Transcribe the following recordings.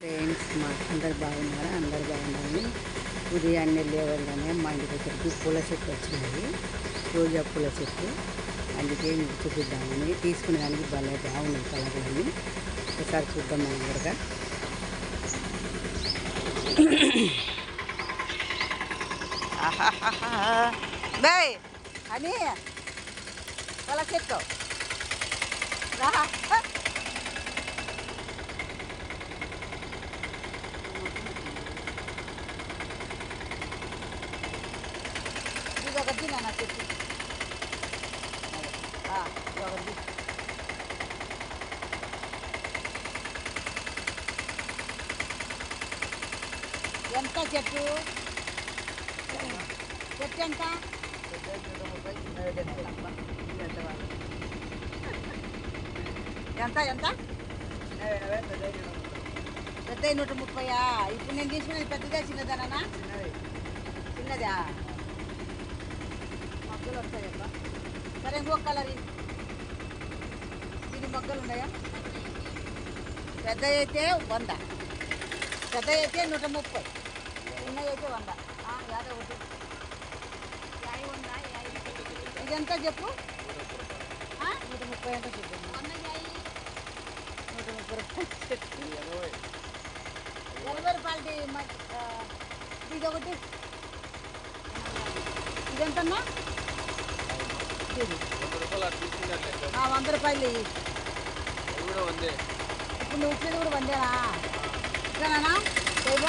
Friends మా అందరు బాగున్నారా? అందరు బాగున్నారని ఉదయాన్నే లేవగానే మా ఇంటి దగ్గరికి పూల చెట్టు వచ్చింది. రోజా పూల చెట్టు. అందుకే మీకు చూపిద్దామని తీసుకునే దానికి భలే బాగున్నాయి కలర్లని ఒకసారి చూద్దాం మనం కూడా బాయ్ అని పూల చెట్టు. రా ఇది ఒకటి నాన్న చెప్పు ఒకటి ఎంత చెట్టు? చెట్టు ఎంత? ఎంత ఎంత? పెద్ద నూట ముప్పయా? ఇప్పుడు నేను తీసుకునేది పెద్దదే చిన్నదానా? చిన్నదా? మొగ్గలు వస్తాయబ్బా. సరే ఇంకొక కలర్ దీని మొగ్గలు ఉన్నాయా? పెద్ద అయితే వంద. పెద్ద అయితే నూట ముప్పై. చిన్నవి అయితే వంద యాభై ఒకటి. ఇదంతా చెప్పు. నూట ముప్పై ఎంత చెప్పు. నూట ముప్పై రూపాయలు చెప్పు. ఎనభై రూపాయలది ఇది ఒకటి ఆ, వంద రూపాయలు. ఇప్పుడు నువ్వు ఇచ్చేది కూడా వందేనా? చేయబో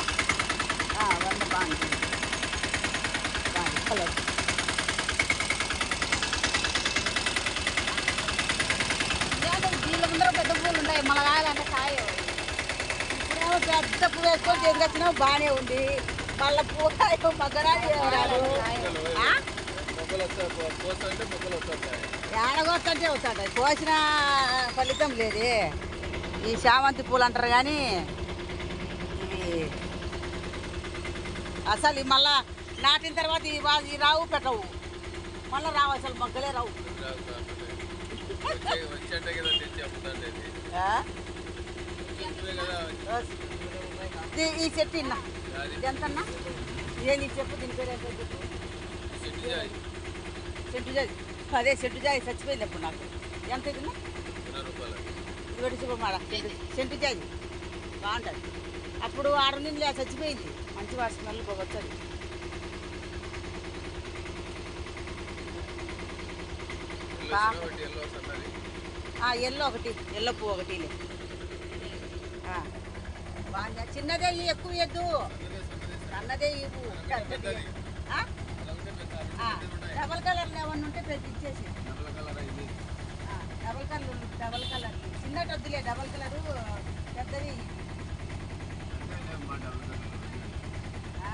ఆ, వంద బాగుంది. బాగుంది. కలర్ దీళ్ళ ముందర పెద్ద పూలు ఉన్నాయి. మళ్ళీ కాయాలంటే కాయ. ఇప్పుడేమో పెద్ద పువ్వు వేసుకొని చేతికొచ్చినా బాగానే ఉంది. మళ్ళీ పువ్వు మగ్గరాలు రాదు? ఏడగొస్తుంటే అవుతాడు కోసిన ఫలితం లేదే. ఈ శామంతి పూలు అంటారు కానీ ఇవి అసలు ఈ మళ్ళా నాటిన తర్వాత ఈ ఈ రావు పెట్టవు. మళ్ళీ రావు అసలు మొగ్గలే రావు. ఈ చెట్టు ఇన్నా. ఎంతన్నా ఏంది చెప్పు దీని పేరు ఏంటో చెప్పు. చెట్టు జాయి అదే చెట్టు జాయి చచ్చిపోయింది అప్పుడు నాకు. ఎంత ఇది ఇరవై చెట్టు చెట్టు జాయి బాగుంటుంది. అప్పుడు ఆరు నుండి చచ్చిపోయింది. మంచి వాసన స్మెల్ ఎల్లో ఒకటి. ఎల్లో పువ్వు ఒకటి. ఆ. బాగుంది. చిన్నదే ఎక్కువ ఇవ్వద్దు. సన్నదే ఇవ్వు. ఆ? ఆ, డబల్ కలర్ ఏమన్నా ఉంటే పెద్ద ఇచ్చేసి. Double colour double colour. చిన్నటి వద్దులే డబల్ కలరు పెద్దది. ఆ?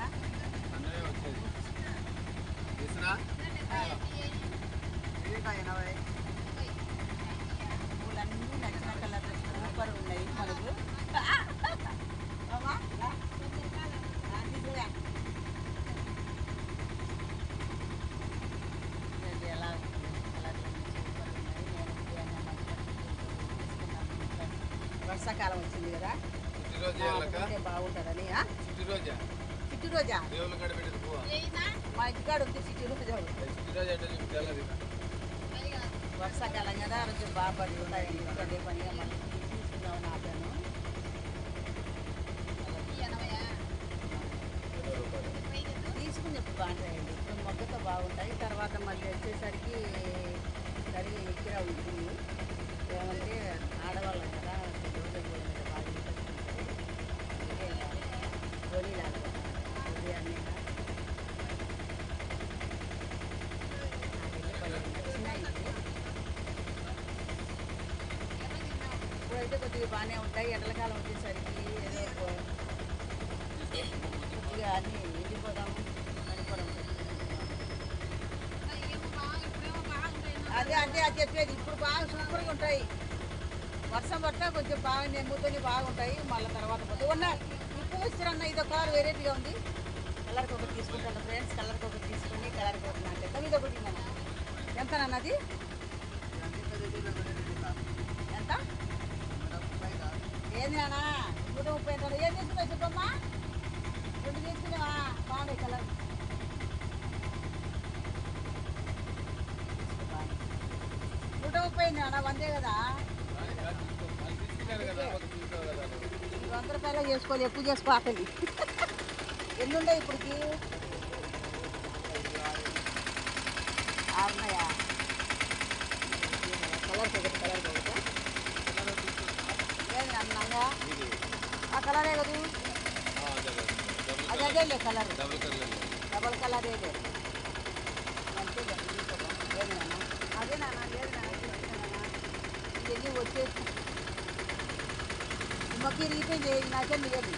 పూలన్నీ నచ్చిన కలర్ సూపర్ ఉన్నాయి మనకు అమ్మా, రా. ఆ, తీసుకురా. ఇది ఎలా ఉంది? కలర్లు సూపర్ ఉన్నాయి. నేను ఉదయాన్నే మంచిగా తీసుకున్నాను. వర్షాకాలం వచ్చింది కదా? బాగుంటుందని? చిట్టి రోజా మా ఇంటికాడ ఉంది చిట్టి రోజా వర్షాకాలం కదా కొంచెం బాగా పడి ఉంటాయి అదే పనిగా మళ్ళీ తీసుకుందామని ఆపాను తీసుకుని చెప్పి బాగుంటాయండి. ఇప్పుడు మొగ్గతో బాగుంటాయి. తర్వాత మళ్ళీ వచ్చేసరికి సరిగా ఎక్కిరా ఉంటుంది ఏమంటే ఆడవాళ్ళం కదా రోజు కూడా మీద బాగా ఇంట్రెస్ట్ ఉంటుంది అందుకే గోళీలు ఆడతాను ఉదయాన్నే ఇప్పుడైతే బాగానే ఉంటాయి. ఎండలకాలం వచ్చేసరికి ఏదో కొద్దిగా అన్ని వెళ్ళిపోదాము చనిపోవడం అదే అదే అది చెప్పేది. ఇప్పుడు బాగా సూపర్గా ఉంటాయి. వర్షం పడితే కొంచెం బాగా నెమ్ముతోని బాగుంటాయి. మళ్ళీ తర్వాత పోతే ఉన్న ఇప్పుడు ఇస్తారన్న ఇది ఒక కలర్ వెరైటీగా ఉంది. కలర్కి ఒకటి తీసుకుంటాను ఫ్రెండ్స్. కలర్కి ఒకటి తీసుకుని కలర్కి ఒకటి నాకు. ఇది ఒకటి ఎంత అన్నది ఏంది నానా? నూట ముప్పై ఐదు ఏం తీసుకున్నావు చెప్పమ్మా రెండు తీసుకున్నావా? బాగున్నాయి కలర్. నూట ముప్పై ఐదు నానా వందే కదా. వంద రూపాయలు చేసుకోవాలి ఎక్కువ చేసుకో ఎన్ని ఉన్నాయి ఇప్పటికి? ఆరున్నాయా? కలర్ కుదరదు ఆ కలరే కదా అదే అదేలే కలర్. డబల్ కలర్ ఏదే? అదే నాన్న లేదు నాన్న? వచ్చేసి. మొక్క ఇరిగిపోయింది నాకే మిగలి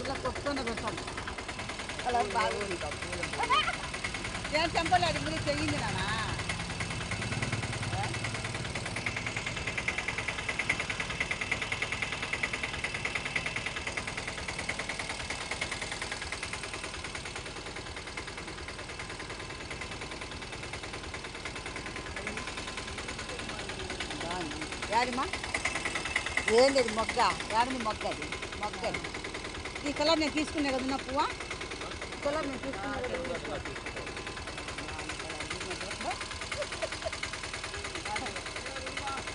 ఇలా కొట్టుకొని పెట్టాను కలర్ బాగుంది. నేను చెంపలేదు మీరు చెయ్యింది నాన్న. యాడిమా ఏంది అది మొగ్గ యాడిమి మొగ్గ అది మొగ్గ అది ఈ కలర్ నేను తీసుకునే కదా నా పువ్వా ఈ కలర్ నేను తీసుకునే కదా తీసుకో.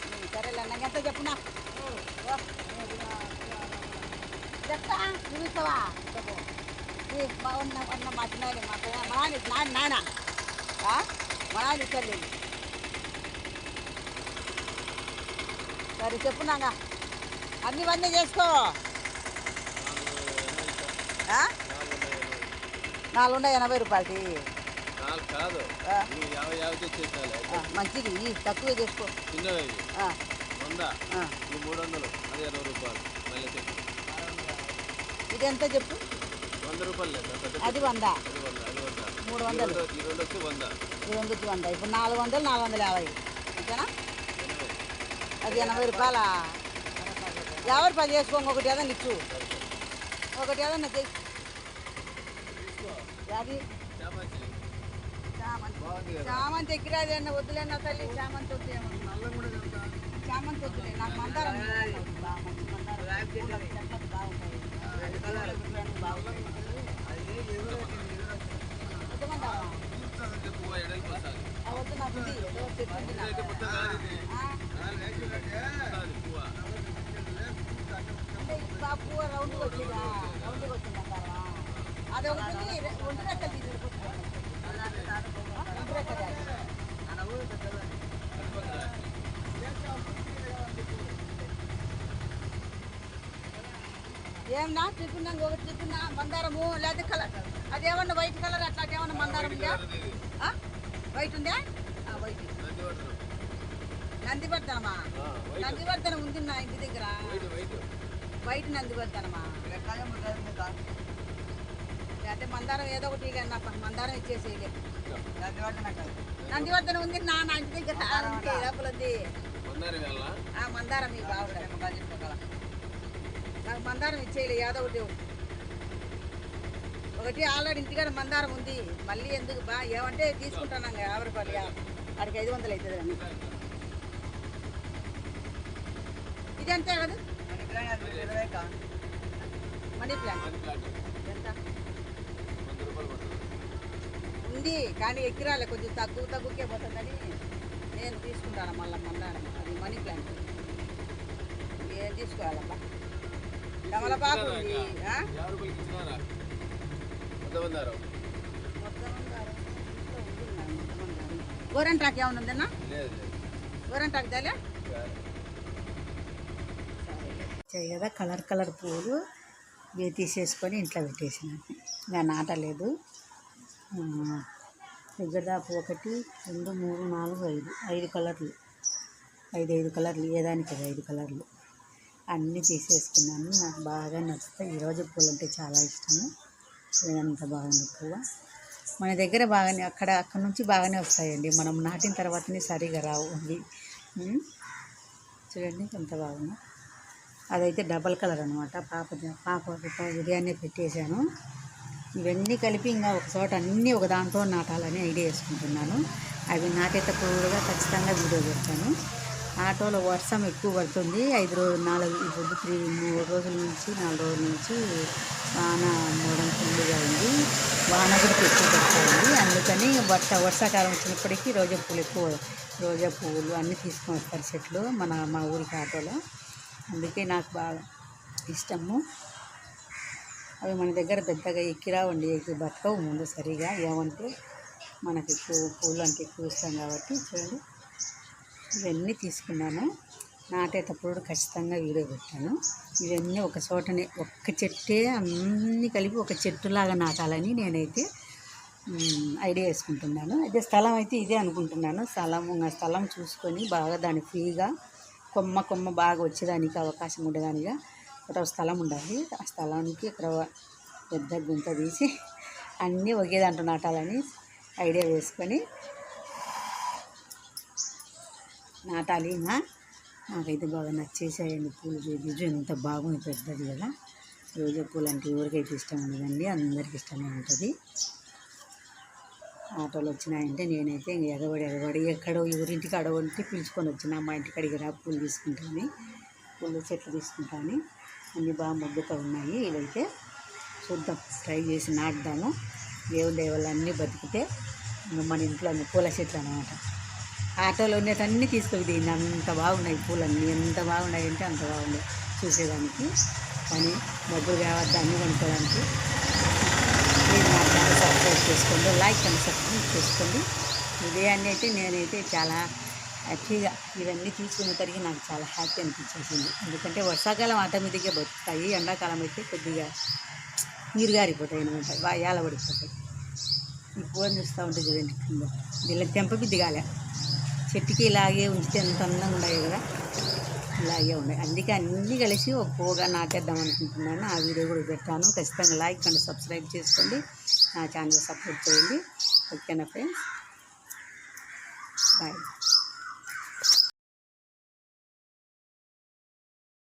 ఉమ్, సరేలే నాకు ఎంత చెప్పునా చెప్తా నువ్వు ఇస్తావా చెప్పు ఈ మా ఉన్న ఉన్న మా చిన్నాడు మా పిల్ల- మా నాన్న నాన్న నాన్న ఆ? మా నాన్న ఇస్తాడు సరే చెప్పు నాగా అన్ని ఇవన్నీ చేసుకో? నాలుగు ఎనభై రూపాయలకి. కాదు. మంచిది. తక్కువే చేసుకో. చిన్నవి. వంద. మూడు వందలు. అది ఇరవై రూపాయలు. మళ్ళీ చెప్పు. ఇది ఎంత చెప్పు? వంద రూపాయలు అది వంద. వంద వంద. మూడు వందలు రెండు- ఈ రెండు వచ్చి వంద. వందకి వంద. ఇప్పుడు నాలుగు వందలు నాలుగు వందల యాభై. ఓకేనా? అది ఎనభై రూపాయల? ఎవరు పని చేసుకో ఒకటి ఏదైనా ఇచ్చు. ఒకటి ఏదైనా చెయ్యి అది. చామంతి. ఎక్కిరాది అన్న వద్దులేనా తల్లి? చామంతి వద్దు ఏమో. చామంతి వద్దులే నాకు మందారం బాగా మంచి మందారం. పూలకు చెట్లకు బాగుంటాయి அதை வந்து ஒன்றரை கல்வி ஒன்றரை கிடையாது ஆனால் ஊருக்கு అది ఏమన్నా చెప్పున్నాం ఒకటి చెప్పున్నా మందారము లేదా కలర్. అదేమన్నా వైట్ కలర్ అట్లా ఏమన్నా మందారం ఉందా? ఆ? వైట్ ఉందా? ఆ, వైట్. నందివర్ధనమా? నందివర్ధనం ఉంది నా ఇంటి దగ్గర? White white. వైట్ నందివర్ధనమా? అంటే మందారం ఏదో ఒకటి నాకు మందారం ఇచ్చేసేయలే నందివర్ధనం ఉంది నా నా ఇంటి దగ్గర. లోపల ఉంది. మందారి వెళ్ళ ఆ మందారం మీకు బాగుంటుంది నాకు మందారం ఇచ్చేయలే ఏదో ఒకటి ఒకటి ఆల్రెడీ ఇంటికాడ మందారం ఉంది. మళ్ళీ ఎందుకు బా ఏమంటే తీసుకుంటాను యాభై రూపాయలు యా- వాడికి ఐదు వందలు అవుతుంది అని. ఇది అంతే కదా? మనీ ప్లాంట్ మనీ ప్లాంట్ ఎంత? ఉంది కానీ ఎక్కిరాలే కొంచెం తక్కువ తగ్గుకే పోతుందని నేను తీసుకుంటాను మళ్ళీ మందారం. అది మనీ ప్లాంట్ ఏం తీసుకోవాలమ్మా ఉంది. గోరంటాకు ఏమైనా ఉందన్నా? గోరంటాకు వచ్చాయి కదా కలర్ కలర్ పువ్వులు ఇవి తీసేసుకొని ఇంట్లో పెట్టేసినాను ఇంకా నాటలేదు ఆ, దగ్గర దాపు ఒకటి రెండు మూడు నాలుగు ఐదు. ఐదు కలర్లు. ఐదు ఐదు కలర్లు. ఏదానికి అది ఐదు కలర్లు? అన్నీ తీసేసుకున్నాను. నాకు బాగా నచ్చుతాయి. ఈరోజు పూలు అంటే చాలా ఇష్టము. అంత బాగుంది పువ్వు మన దగ్గర బాగానే అక్కడ అక్కడ నుంచి బాగానే వస్తాయండి. మనం నాటిన తర్వాతనే సరిగా రావు అవి. చూడండి ఎంత బాగుంది. అదైతే డబల్ కలర్ అనమాట పాప పాప ఉదయాన్నే పెట్టేశాను. ఇవన్నీ కలిపి ఇంకా ఒక చోట అన్నీ ఒక దాంట్లో నాటాలని ఐడియా వేసుకుంటున్నాను. అవి నాటేటప్పుడు కూడా ఖచ్చితంగా వీడియో పెడతాను. ఆటోలో వర్షం ఎక్కువ పడుతుంది. ఐదు రోజులు నాలుగు ఇప్పుడు త్రీ మూడు రోజుల నుంచి నాలుగు రోజుల నుంచి వాన మూడం ఫుల్గా ఉంది. వాన కూడా ఎక్కువ పడుతుంది. అందుకని వర్ష వర్షాకాలం వచ్చినప్పటికీ రోజా పూలు ఎక్కువ రోజా పువ్వులు అన్నీ తీసుకొని వస్తారు చెట్లు మన మా ఊరికి ఆటోలో. అందుకే నాకు బాగా ఇష్టము. అవి మన దగ్గర పెద్దగా ఎక్కిరావండి ఎక్కి బతకవు ముందు సరిగా ఏమంటే మనకి ఎక్కువ పూలు అంటే ఎక్కువ ఇష్టం కాబట్టి చూడండి ఇవన్నీ తీసుకున్నాను. నాటేటప్పుడు ఖచ్చితంగా వీడియో పెట్టాను. ఇవన్నీ ఒక చోటనే ఒక్క చెట్టే అన్నీ కలిపి ఒక చెట్టులాగా నాటాలని నేనైతే ఐడియా వేసుకుంటున్నాను. అయితే స్థలం అయితే ఇదే అనుకుంటున్నాను. స్థలం స్థలం చూసుకొని బాగా దాన్ని ఫ్రీగా కొమ్మ కొమ్మ బాగా వచ్చేదానికి అవకాశం ఉండేదానిగా ఒక స్థలం ఉండాలి. ఆ స్థలానికి ఇక్కడ పెద్ద గుంత తీసి అన్నీ ఒకే దాంట్లో నాటాలని ఐడియా వేసుకొని నాటాలి ఇంకా నాకైతే బాగా నచ్చేసాయండి పూలు చూపించు. ఎంత బాగుంది పెద్దది కదా. రోజా పూలు అంటే ఎవరికైతే ఇష్టం ఉండదండి అందరికి ఇష్టమే ఉంటుంది. ఆటోలు వచ్చినాయంటే నేనైతే ఇంక ఎగబడి ఎగబడి ఎక్కడో ఎవరింటికి అడవంటి పిలుచుకొని వచ్చిన మా ఇంటికి రా పూలు తీసుకుంటాను పూలు చెట్లు తీసుకుంటాను. అన్నీ బాగా మొగ్గుతూ ఉన్నాయి. ఇవైతే చూద్దాం ట్రై చేసి నాటుదాము. దేవుడి దేవుళ్ళు అన్నీ బతికితే మన ఇంట్లో పూల చెట్లు అనమాట ఆటోలో ఉండేటన్నీ తీసుకొని దీన్ని అంత బాగున్నాయి పూలన్నీ. ఎంత బాగున్నాయి అంటే అంత బాగున్నాయి చూసేదానికి. కానీ డబ్బులు కావద్దు అన్నీ కొనుక్కోవడానికి మీరు మా ఛానల్ సబ్స్క్రైబ్ చేసుకోండి. లైక్ అండ్ సబ్స్క్రైబ్ చేసుకోండి. ఉదయాన్నే అయితే నేనైతే చాలా హ్యాపీగా ఇవన్నీ తీసుకున్న తరిగి నాకు చాలా హ్యాపీ అనిపించేసింది. ఎందుకంటే వర్షాకాలం ఆటోమేటిక్గా బతుకుతాయి. ఎండాకాలం అయితే కొద్దిగా నీరు గారిపోతాయి అనమాట బాగా ఏలబడిపోతాయి ఈ పూలను చూస్తూ ఉంటుంది చూడండి కింద. దీనికి తెంపకి దిగాలే చెట్టుకి ఇలాగే ఉంచితే ఎంత అందంగా ఉండవు కదా? ఇలాగే ఉన్నాయి అందుకే అన్నీ కలిసి ఒక పోగా నాటేద్దాం అనుకుంటున్నాను. ఆ వీడియో కూడా పెట్టాను ఖచ్చితంగా లైక్ అండ్ సబ్స్క్రైబ్ చేసుకోండి. నా ఛానల్ సపోర్ట్ చేయండి. ఓకేనా ఫ్రెండ్స్? బాయ్.